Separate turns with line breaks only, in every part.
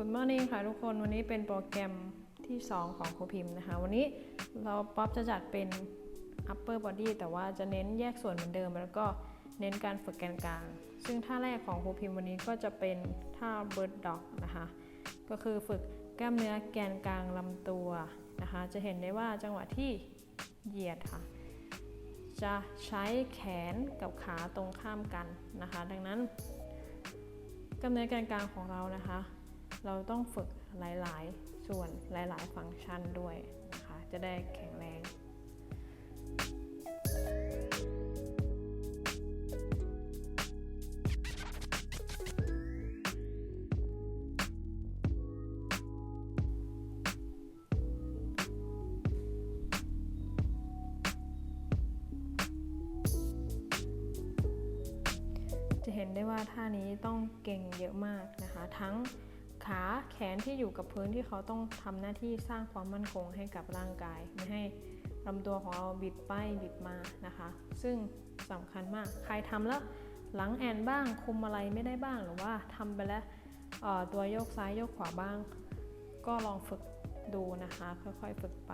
Good morning ค่ะทุกคนวันนี้เป็นโปรแกรมที่ 2 ของครูพิมพ์นะคะ วันนี้เราป๊อปจะจัดเป็น upper body แต่ว่าจะเน้นแยกส่วนเหมือนเดิม แล้วก็เน้นการฝึกแกนกลาง ซึ่งท่าแรกของครูพิมพ์วันนี้ก็จะเป็นท่า bird dog นะคะ ก็คือฝึกกล้ามเนื้อแกนกลางลำตัวนะคะ จะเห็นได้ว่าจังหวะที่เหยียดค่ะ จะใช้แขนกับขาตรงข้ามกันนะคะ ดังนั้นกล้ามเนื้อแกนกลางของเรานะคะ เราต้องฝึกหลาย ๆ ส่วนหลาย ๆ ฟังก์ชันด้วยนะคะ จะได้แข็งแรงจะเห็นได้ว่าท่านี้ต้องเก่งเยอะมากนะคะ ทั้ง ขาแขนที่อยู่กับพื้นที่เขาต้องทำหน้าที่สร้างความมั่นคงให้กับร่างกาย ไม่ให้ลำตัวของเราบิดไปบิดมานะคะ ซึ่งสำคัญมากใครทำแล้วหลังแอนบ้างคุมอะไรไม่ได้บ้างหรือว่าทำไปแล้วตัวโยกซ้ายโยกขวาบ้าง ก็ลองฝึกดูนะคะ ค่อยๆฝึกไป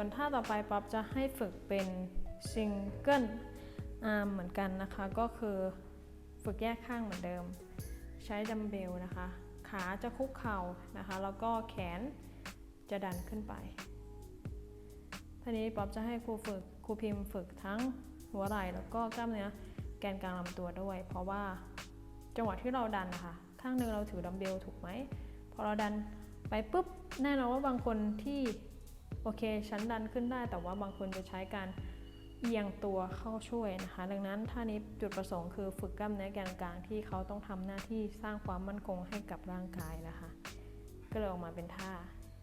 ส่วนท่าต่อไปป๊อปจะให้ฝึกเป็นซิงเกิลอาร์มเหมือนกันนะคะ ก็คือฝึกแยกข้างเหมือนเดิม ใช้ดัมเบลนะคะ ขาจะคุกเข่านะคะ แล้วก็แขนจะดันขึ้นไปทีนี้ป๊อปจะให้ครูฝึกครูพิมพ์ฝึกทั้งหัวไหล่แล้วก็กล้ามเนื้อแกนกลางลำตัวด้วย เพราะว่าจังหวะที่เราดันนะคะข้างหนึ่งเราถือดัมเบลถูกไหมพอเราดันไปปุ๊บแน่นอนว่าบางคนที่ โอเค ชั้นดันขึ้นได้แต่ว่าบางคนจะใช้การเอียงตัวเข้าช่วยนะคะ ดังนั้นท่านี้จุดประสงค์คือฝึกกล้ามเนื้อแกนกลางที่เขาต้องทำหน้าที่สร้างความมั่นคงให้กับร่างกายนะคะ ก็เลยออกมาเป็นท่า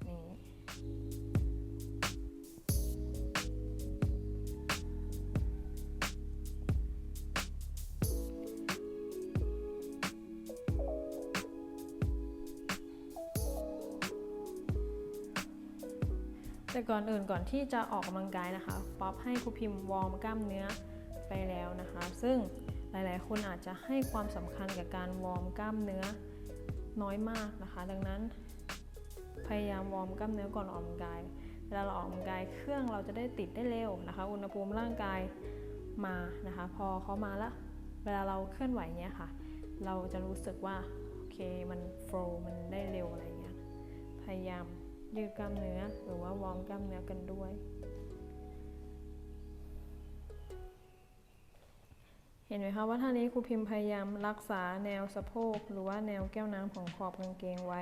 นี้ แต่ก่อนอื่นก่อนที่จะออกกำลังกายนะคะ ป๊อปให้ครูพิมพ์วอร์มกล้ามเนื้อไปแล้วนะคะ ซึ่งหลายๆ คนอาจจะให้ความสำคัญกับการวอร์มกล้ามเนื้อน้อยมากนะคะ ดังนั้น พยายามวอร์มกล้ามเนื้อก่อนออกกำลังกาย เวลาเราออกกำลังกายเครื่องเราจะได้ติดได้เร็วนะคะ อุณหภูมิร่างกายมานะคะ พอเขามาแล้วเวลาเราเคลื่อนไหวเนี้ยค่ะ เราจะรู้สึกว่าโอเคมันโฟล์มันได้เร็วอะไรเงี้ยพยายาม ยืดกล้ามเนื้อหรือว่าวอร์มกล้ามเนื้อกันด้วย เห็นไหมคะว่าท่านี้ครูพิมพ์พยายามรักษาแนวสะโพก หรือว่าแนวแก้วน้ำของขอบกางเกงไว้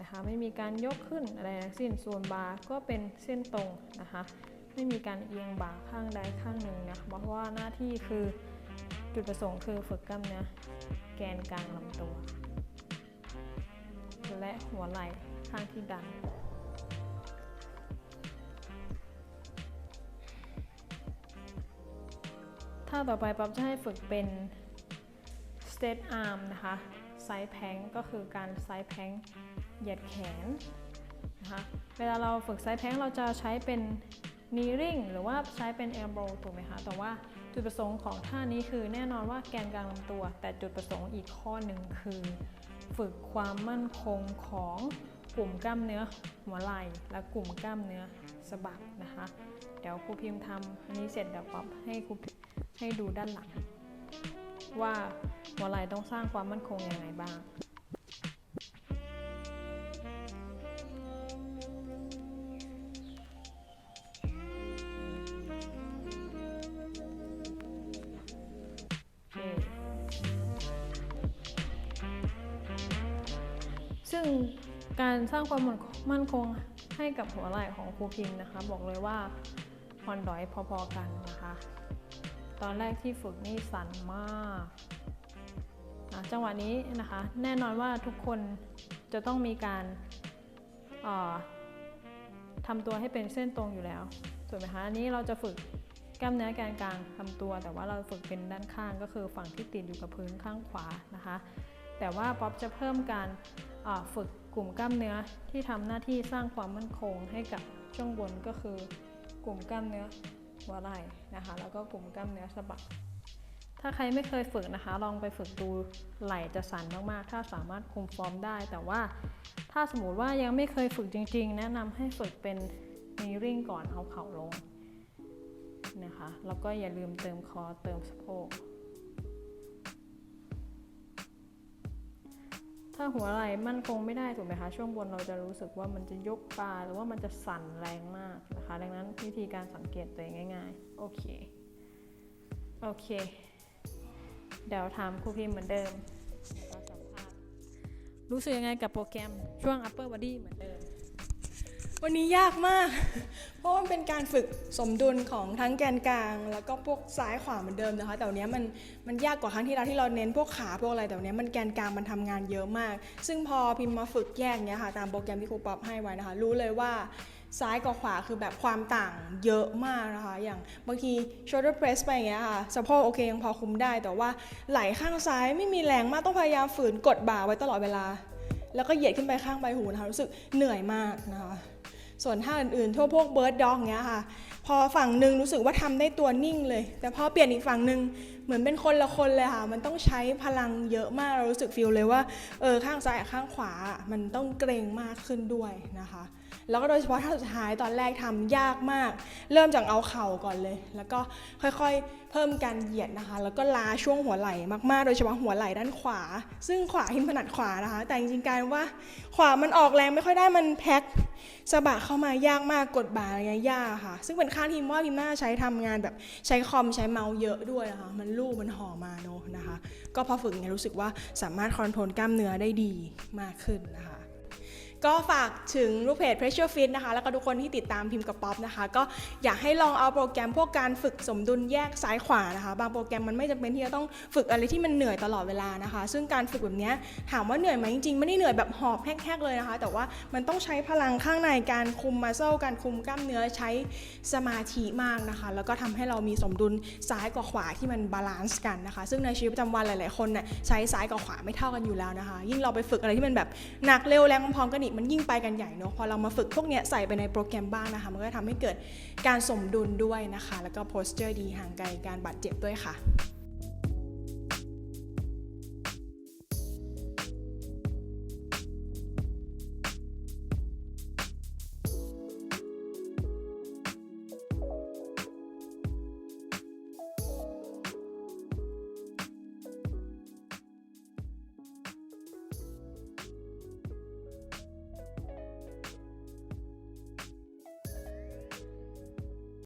นะคะไม่มีการยกขึ้นอะไรทั้งสิ้นส่วนบาก็เป็นเส้นตรงนะคะไม่มีการเอียงบ่าข้างใดข้างหนึ่งนะคะเพราะว่าหน้าที่คือจุดประสงค์คือฝึกกล้ามเนื้อแกนกลางลำตัว และหัวไหล่ ข้างที่ดันถ้าต่อไปป๊อปจะให้ฝึกเป็น state arm นะคะไซส์แพงก็คือการไซส์แพงเหยียดแขนนะคะ เวลาเราฝึกไซส์แพงเราจะใช้เป็น kneeling หรือว่าใช้เป็น elbow ถูกไหมคะ แต่ว่าจุดประสงค์ของท่านี้คือแน่นอนว่าแกนกลางลำตัว แต่จุดประสงค์อีกข้อหนึ่งคือ ฝึกความมั่นคงของ กลุ่มกล้ามเนื้อหัวไหล่และกลุ่มกล้ามเนื้อสะบักนะคะ เดี๋ยวครูพิมพ์ทำอันนี้เสร็จเดี๋ยวป๊อปให้ครูให้ดูด้านหลัง ว่าหัวไหล่ต้องสร้างความมั่นคงยังไงบ้างซึ่ง การสร้างความมั่นคงให้กับหัวไหล่ของครูพิมพ์นะคะ บอกเลยว่าฮอนดอยพอๆกันนะคะ ตอนแรกที่ฝึกนี่สั่นมากจังหวะนี้นะคะ แน่นอนว่าทุกคนจะต้องมีการออทำตัวให้เป็นเส้นตรงอยู่แล้วถูกไหมคะอันนี้เราจะฝึกกล้ามเนื้อแกนกลางลำตัว แต่ว่าเราฝึกเป็นด้านข้างก็คือฝั่งที่ติดอยู่กับพื้นข้างขวานะคะ แต่ว่าป๊อปจะเพิ่มการฝึก กลุ่มกล้ามเนื้อที่ทำหน้าที่สร้างความมั่นคงให้กับช่วงบนก็คือกลุ่มกล้ามเนื้อหัวไหล่นะคะ แล้วก็กลุ่มกล้ามเนื้อสะบัก ถ้าใครไม่เคยฝึกนะคะ ลองไปฝึกดูไหล่จะสั่นมากๆ ถ้าสามารถคุมฟอร์มได้ แต่ว่าถ้าสมมติว่ายังไม่เคยฝึกจริง ๆ แนะนำให้ฝึกเป็นมีริ่งก่อนเอาเข่าลงนะคะ แล้วก็อย่าลืมเติมคอเติมสะโพก ถ้าหัวไหล่มั่นคงไม่ได้ถูกไหมคะ ช่วงบนเราจะรู้สึกว่ามันจะยกปลาหรือว่ามันจะสั่นแรงมากนะคะ ดังนั้นวิธีการสังเกตตัวเองง่ายๆ โอเค โอเค เดี๋ยวถามครูพิมเหมือนเดิมสัมภาษณ์รู้สึกยังไงกับโปรแกรมช่วง upper body เหมือนเดิม
วันนี้ยากมาก เพราะว่ามันเป็นการฝึกสมดุลของทั้งแกนกลาง แล้วก็พวกซ้ายขวาเหมือนเดิมนะคะ แต่วันนี้มันมันยากกว่าครั้งที่แล้วที่เราเน้นพวกขาพวกอะไรแต่วันนี้มันแกนกลางมันทำงานเยอะมาก ซึ่งพอพิมพ์มาฝึกแยกเนี้ยค่ะตามโปรแกรมที่ครูป๊อปให้ไว้นะคะ รู้เลยว่าซ้ายกับขวาคือแบบความต่างเยอะมากนะคะ อย่างบางที shoulder press ไปอย่างเงี้ยค่ะสะโพกโอเคยังพอคุมได้ แต่ว่าไหล่ข้างซ้ายไม่มีแรงมากต้องพยายามฝืนกดบ่าไว้ตลอดเวลา แล้วก็เหยียดขึ้นไปข้างใบหูนะคะรู้สึกเหนื่อยมากนะคะ ส่วนท่าอื่นๆทั่วพวกเบิร์ดด็อกเงี้ยค่ะ พอฝั่งหนึ่งรู้สึกว่าทำได้ตัวนิ่งเลย แต่พอเปลี่ยนอีกฝั่งหนึ่งเหมือนเป็นคนละคนเลยค่ะ มันต้องใช้พลังเยอะมากเรารู้สึกฟิลเลยว่าเออข้างซ้ายข้างขวา มันต้องเกรงมากขึ้นด้วยนะคะ แล้วก็โดยเฉพาะท่าสุดท้ายตอนแรกทำยากมาก เริ่มจากเอาเข่าก่อนเลย แล้วก็ค่อยๆ เพิ่มการเหยียดนะคะ แล้วก็ลาช่วงหัวไหล่มากๆ โดยเฉพาะหัวไหล่ด้านขวา ซึ่งขวาหิมถนัดขวานะคะ แต่จริงๆการว่าขวามันออกแรงไม่ค่อยได้มันแพ็คสะบักเข้ามายากมากกดบ่าอะไรเงี้ยยากค่ะ ซึ่งเป็นข้างทีมว่าพิมน่าใช้ทำงานแบบใช้คอมใช้เมาส์เยอะด้วยนะคะมันลู่มันห่อมาเนนะคะ ก็พอฝึกเนี่ยรู้สึกว่าสามารถคอนโทรลกล้ามเนื้อได้ดีมากขึ้นนะคะ ก็ฝากถึงลูกเพจ Pressure Fit นะคะ แล้วก็ทุกคนที่ติดตามพิมพ์กับป๊อปนะคะ ก็อยากให้ลองเอาโปรแกรมพวกการฝึกสมดุลแยกซ้ายขวานะคะ บางโปรแกรมมันไม่จำเป็นที่จะต้องฝึกอะไรที่มันเหนื่อยตลอดเวลานะคะ ซึ่งการฝึกแบบนี้ถามว่าเหนื่อยไหมจริงๆ ไม่ได้เหนื่อยแบบหอบแฮกๆเลยนะคะ แต่ว่ามันต้องใช้พลังข้างในการคุมมาเซลการคุมกล้ามเนื้อใช้สมาธิมากนะคะ แล้วก็ทำให้เรามีสมดุลซ้ายกับขวาที่มันบาลานซ์กันนะคะ ซึ่งในชีวิตประจำวันหลาย ๆ คนเนี่ยใช้ซ้ายกับขวาไม่เท่ากันอยู่แล้วนะคะ ยิ่งเราไปฝึกอะไรที่มันแบบหนักเร็วแรงพร้อมกันอีกมันยิ่งไปกันใหญ่เนอะพอเรามาฝึกพวกเนี้ยใส่ไปในโปรแกรมบ้างนะคะ มันก็ทำให้เกิดการสมดุลด้วยนะคะ แล้วก็โพสเจอร์ดีห่างไกลการบาดเจ็บด้วยค่ะ